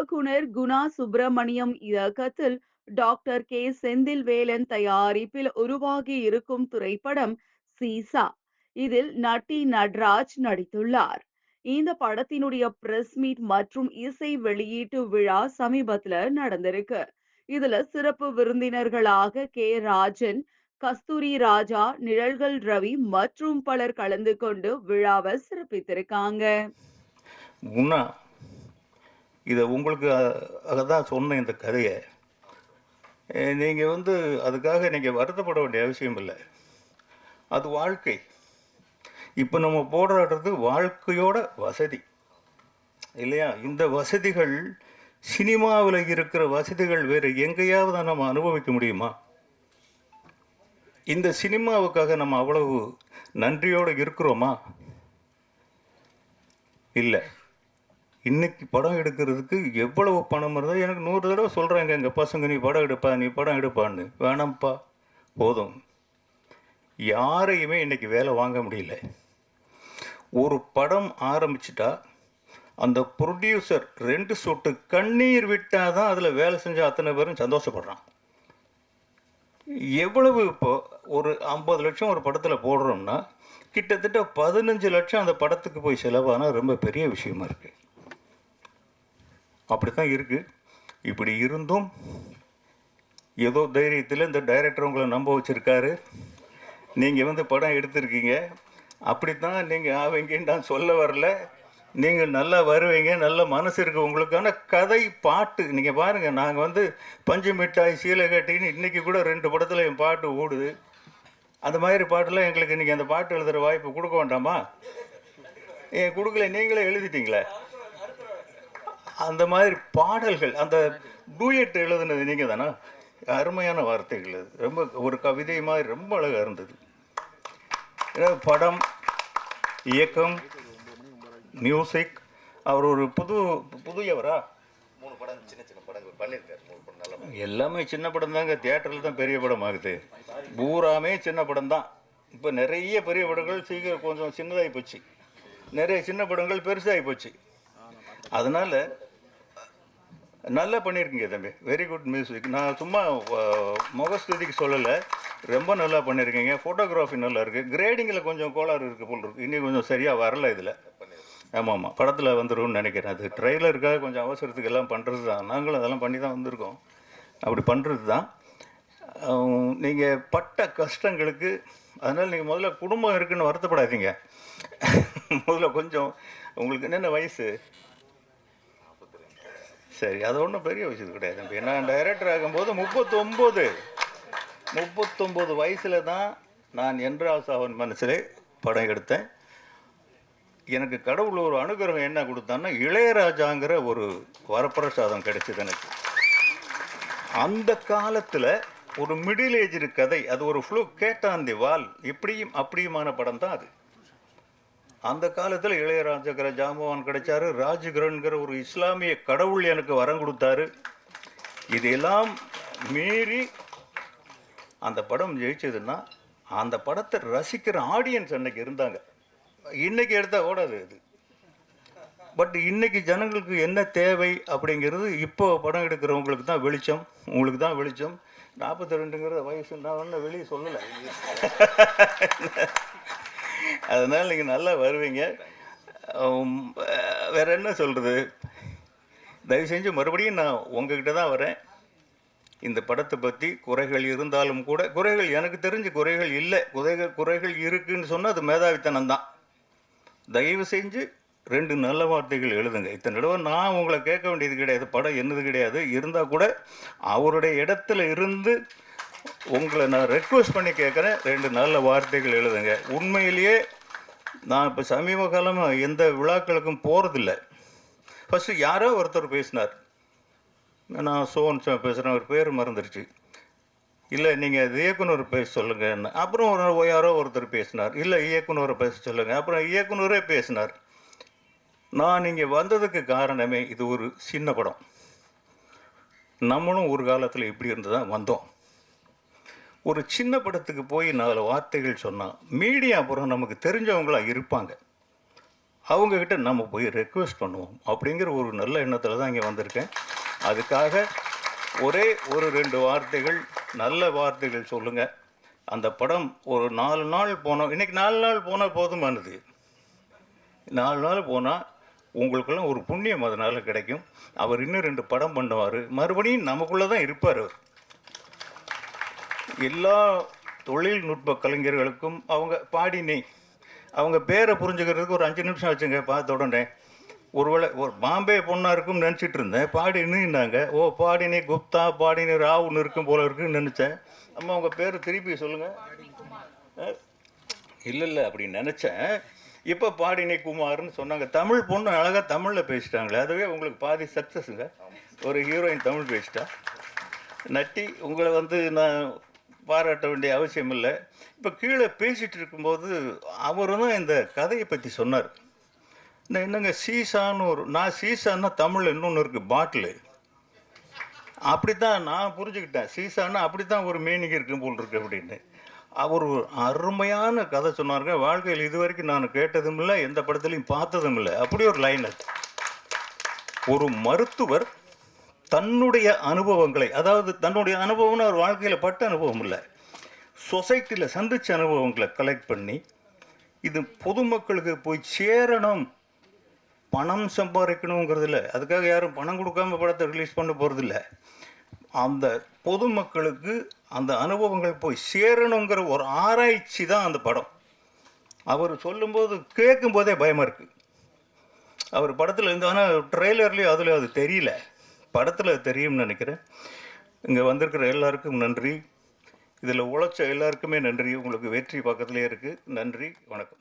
இயக்குனர் குணா சுப்பிரமணியம் இயக்கத்தில் doctor K. Senthil Velan தயாரிப்பில் உருவாகி இருக்கும் திரைப்படம் சீசா. இதில் நட்டி நட்ராஜ் நடித்துள்ளார். இந்த படத்தினுடைய பிரஸ் மீட் மற்றும் இசை வெளியீட்டு விழா சமீபத்துல நடந்திருக்கு. இதுல சிறப்பு விருந்தினர்களாக கே. ராஜன் கஸ்தூரி ராஜா நிழல்கள் ரவி மற்றும் பலர் கலந்து கொண்டு விழாவை சிறப்பித்திருக்காங்க. குணா இதை உங்களுக்கு தான் சொன்னேன் இந்த கதையை. நீங்கள் வந்து அதுக்காக நீங்கள் வருத்தப்பட வேண்டிய அவசியம் இல்லை. அது வாழ்க்கை. இப்போ நம்ம போராடுறது வாழ்க்கையோட வசதி. இல்லையா? இந்த வசதிகள் சினிமாவில் இருக்கிற வசதிகள் வேறு எங்கேயாவது நம்ம அனுபவிக்க முடியுமா? இந்த சினிமாவுக்காக நம்ம அவ்வளவு நன்றியோடு இருக்கிறோமா? இல்லை. இன்னைக்கு படம் எடுக்கிறதுக்கு எவ்வளவு பணம் இருந்தால் எனக்கு நூறு தடவை சொல்கிறாங்க எங்கள் பசங்க நீ படம் எடுப்பா நீ படம் எடுப்பான்னு. வேணாம்ப்பா போதும். யாரையுமே இன்னைக்கு வேலை வாங்க முடியல. ஒரு படம் ஆரம்பிச்சிட்டா அந்த ப்ரொடியூசர் ரெண்டு சொட்டு கண்ணீர் விட்டால் தான் அதில் வேலை செஞ்ச அத்தனை பேரும் சந்தோஷப்படுறான். எவ்வளவு இப்போ ஒரு ஐம்பது லட்சம் ஒரு படத்தில் போடுறோம்னா கிட்டத்தட்ட பதினஞ்சு லட்சம் அந்த படத்துக்கு போய் செலவானால் ரொம்ப பெரிய விஷயமா இருக்குது அப்படி தான் இருக்குது இப்படி இருந்தும் ஏதோ தைரியத்தில் இந்த டைரக்டர் உங்களை நம்ப வச்சுருக்காரு. நீங்கள் வந்து படம் எடுத்திருக்கீங்க. அப்படித்தான் நீங்கள் ஆவீங்கன்னு நான் சொல்ல வரல. நீங்கள் நல்லா வருவீங்க நல்ல மனசு இருக்குது உங்களுக்கான கதை பாட்டு நீங்கள் பாருங்கள் நாங்கள் வந்து பஞ்சு மிட்டாய் சீலை கட்டின்னு இன்றைக்கி கூட ரெண்டு படத்தில் என் பாட்டு ஓடுது. அந்த மாதிரி பாட்டெல்லாம் எங்களுக்கு இன்றைக்கி அந்த பாட்டு எழுதுகிற வாய்ப்பு கொடுக்க வேண்டாமா? ஏன் கொடுக்கல நீங்களே எழுதிட்டீங்களே? அந்த மாதிரி பாடல்கள் அந்த டூயட் எழுதுனது நீங்கள் தானே அருமையான வார்த்தைகள் அது. ரொம்ப ஒரு கவிதை மாதிரி ரொம்ப அழகாக இருந்தது. படம் இயக்கம் மியூசிக் அவர் ஒரு புது புதியவரா? மூணு படம் சின்ன சின்ன படங்கள் பண்ணியிருக்காரு. மூணு படம் நல்ல எல்லாமே சின்ன படம் தாங்க. தியேட்டரில் தான் பெரிய படம் ஆகுது. பூராமே சின்ன படம் தான். இப்போ நிறைய பெரிய படங்கள் சீக்கிரம் கொஞ்சம் சின்னதாகி போச்சு. நிறைய சின்ன படங்கள் பெருசாகி போச்சு. அதனால் நல்லா பண்ணியிருக்கீங்க தம்பி. வெரி குட் மியூசிக் நான் சும்மா முகஸ்துதிக்கு சொல்லலை. ரொம்ப நல்லா பண்ணியிருக்கீங்க ஃபோட்டோகிராஃபி நல்லா இருக்குது கிரேடிங்கில் கொஞ்சம் கோளாறு இருக்குது போல் இருக்குது இன்னும் கொஞ்சம் சரியாக வரல இதில். ஆமாம் ஆமாம் படத்தில் வந்துரும்னு நினைக்கிறேன். அது ட்ரெய்லருக்காக கொஞ்சம் அவசரத்துக்கு எல்லாம் பண்ணுறது தான். நாங்களும் அதெல்லாம் பண்ணி தான் வந்திருக்கோம். அப்படி பண்ணுறது தான். நீங்கள் பட்ட கஷ்டங்களுக்கு அதனால் நீங்கள் முதல்ல குடும்பம் இருக்குதுன்னு வருத்தப்படாதீங்க. முதல்ல கொஞ்சம் உங்களுக்கு என்னென்ன வயசு? சரி அது ஒன்றும் பெரிய விஷயம் கிடையாது. தம்பி நான் டைரக்டர் ஆகும்போது முப்பத்தொம்போது. முப்பத்தொம்போது வயசில் தான் நான் என்றால் அவன் மனசிலே படம் எடுத்தேன். எனக்கு கடவுள் ஒரு அனுகிரகம் என்ன கொடுத்தான்னா இளையராஜாங்கிற ஒரு வரப்பிரசாதம் கிடைச்சது எனக்கு. அந்த காலத்தில் ஒரு மிடில் ஏஜ் கதை அது ஒரு ஃப்ளூ கேட்டான் தி வால் இப்படியும் அப்படியுமான படம் தான் அது. அந்த காலத்தில் இளையராஜாங்கிற ஜாம்பவான் கிடைச்சாரு. ராஜகிரன்கிற ஒரு இஸ்லாமிய கடவுள் எனக்கு வரம் கொடுத்தாரு. இதையெல்லாம் மீறி அந்த படம் ஜெயிச்சதுன்னா அந்த படத்தை ரசிக்கிற ஆடியன்ஸ் அன்னைக்கு இருந்தாங்க. இன்னைக்கு எடுத்தால் ஓடாது அது. பட் இன்னைக்கு ஜனங்களுக்கு என்ன தேவை அப்படிங்கிறது இப்போ படம் எடுக்கிறவங்களுக்கு தான் வெளிச்சம். உங்களுக்கு தான் வெளிச்சம். நாற்பத்தி ரெண்டுங்கிற வயசு நான் வெளியே சொல்லலை. அதனால் நீங்கள் நல்லா வருவீங்க. வேறு என்ன சொல்கிறது தயவு செஞ்சு மறுபடியும் நான் உங்ககிட்ட தான் வரேன். இந்த படத்தை பற்றி குறைகள் இருந்தாலும் கூட குறைகள் எனக்கு தெரிஞ்சு குறைகள் இல்லை. குறைகள் குறைகள் இருக்குன்னு சொன்னால் அது மேதாவித்தனம் தான். தயவு செஞ்சு ரெண்டு நல்ல வார்த்தைகள் எழுதுங்க. இத்தனை தடவை நான் உங்களை கேட்க வேண்டியது கிடையாது. படம் என்னது கிடையாது. இருந்தால் கூட அவருடைய இடத்துல இருந்து உங்களை நான் ரெக்வஸ்ட் பண்ணி கேட்குறேன். ரெண்டு நல்ல வார்த்தைகள் எழுதுங்க. உண்மையிலேயே நான் இப்போ சமீப காலமாக எந்த விழாக்களுக்கும் போகிறதில்ல ஃபஸ்ட்டு யாரோ ஒருத்தர் பேசினார். நான் சோன் பேசுகிறேன் ஒரு பேர் மறந்துருச்சு. இல்லை நீங்கள் இயக்குனர் பேச சொல்லுங்கன்னு அப்புறம் ஒரு யாரோ ஒருத்தர் பேசினார். இல்லை இயக்குனரை பேச சொல்லுங்கள் அப்புறம் இயக்குனரே பேசினார். நான் இங்கே வந்ததுக்கு காரணமே இது ஒரு சின்ன படம். நம்மளும் ஒரு காலத்தில் இப்படி இருந்து தான் வந்தோம். ஒரு சின்ன படத்துக்கு போய் நாலு வார்த்தைகள் சொன்னால் மீடியா அப்புறம் நமக்கு தெரிஞ்சவங்களாக இருப்பாங்க. அவங்கக்கிட்ட நம்ம போய் ரெக்வெஸ்ட் பண்ணுவோம். அப்படிங்கிற ஒரு நல்ல எண்ணத்தில் தான் இங்கே வந்திருக்கேன். அதுக்காக ஒரே ஒரு ரெண்டு வார்த்தைகள் நல்ல வார்த்தைகள் சொல்லுங்கள் அந்த படம் ஒரு நாலு நாள் போனோம் இன்றைக்கி நாலு நாள் போனால் போதுமானது? நாலு நாள் போனால் உங்களுக்கெல்லாம் ஒரு புண்ணியம் அதனால் கிடைக்கும். அவர் இன்னும் ரெண்டு படம் பண்ணுவார். மறுபடியும் நமக்குள்ளே தான் இருப்பார் அவர். எல்லா தொழில்நுட்ப கலைஞர்களுக்கும் அவங்க பாடினே அவங்க பேரை புரிஞ்சுக்கிறதுக்கு ஒரு அஞ்சு நிமிஷம் வச்சுங்க பார்த்த உடனே. ஒருவேளை ஒரு பாம்பே பொண்ணாக இருக்கும்னு நினச்சிட்டு இருந்தேன். பாடினுன்னாங்க ஓ பாடினே குப்தா பாடினே ராவுன்னு இருக்கும் போல இருக்குன்னு நினச்சேன். அம்மா உங்கள் பேர் திருப்பி சொல்லுங்கள் இல்லை இல்லை அப்படி நினச்சேன். இப்போ பாடினே குமார்னு சொன்னாங்க. தமிழ் பொண்ணு அழகாக தமிழில் பேசிட்டாங்களே. அதுவே உங்களுக்கு பாதி சக்ஸஸுங்க ஒரு ஹீரோயின் தமிழ் பேசிட்டா. நட்டி உங்களை வந்து நான் பாராட்ட வேண்டிய அவசியம் இல்லை. இப்போ கீழே பேசிகிட்டு இருக்கும்போது அவரும் தான் இந்த கதையை பற்றி சொன்னார். நான் என்னங்க சீசான்னு ஒரு நான் சீசான்னா தமிழில் இன்னொன்று இருக்குது பாட்டிலு. அப்படி தான் நான் புரிஞ்சுக்கிட்டேன். சீசான்னா அப்படி தான் ஒரு மீனிங் இருக்கு போல் இருக்கு அப்படின்னு. அவர் ஒரு அருமையான கதை சொன்னாருங்க. வாழ்க்கையில் இது வரைக்கும் நான் கேட்டதும் இல்லை எந்த படத்துலையும் பார்த்ததும் இல்லை. அப்படி ஒரு லைன் அது. ஒரு மருத்துவர் தன்னுடைய அனுபவங்களை அதாவது தன்னுடைய அனுபவம்னு அவர் வாழ்க்கையில் பட்ட அனுபவம் இல்லை. சொசைட்டியில் சந்திச்ச அனுபவங்களை கலெக்ட் பண்ணி இது பொதுமக்களுக்கு போய் சேரணும். பணம் சம்பாதிக்கணுங்கிறது இல்லை அதுக்காக யாரும் பணம் கொடுக்காம படத்தை ரிலீஸ் பண்ண போகிறதில்ல அந்த பொதுமக்களுக்கு அந்த அனுபவங்கள் போய் சேரணுங்கிற ஒரு ஆராய்ச்சி தான் அந்த படம். அவர் சொல்லும்போது கேட்கும்போதே பயமாக இருக்குது அவர் படத்தில் இருந்தாலும் ஆனால் ட்ரெய்லர்லேயும் அதில் அது தெரியல. படத்தில் தெரியும்னு நினைக்கிறேன். இங்கே வந்திருக்கிற எல்லாருக்கும் நன்றி. இதில் உழைச்ச எல்லாருக்குமே நன்றி. உங்களுக்கு வெற்றி பக்கத்துலேயே இருக்குது நன்றி. வணக்கம்.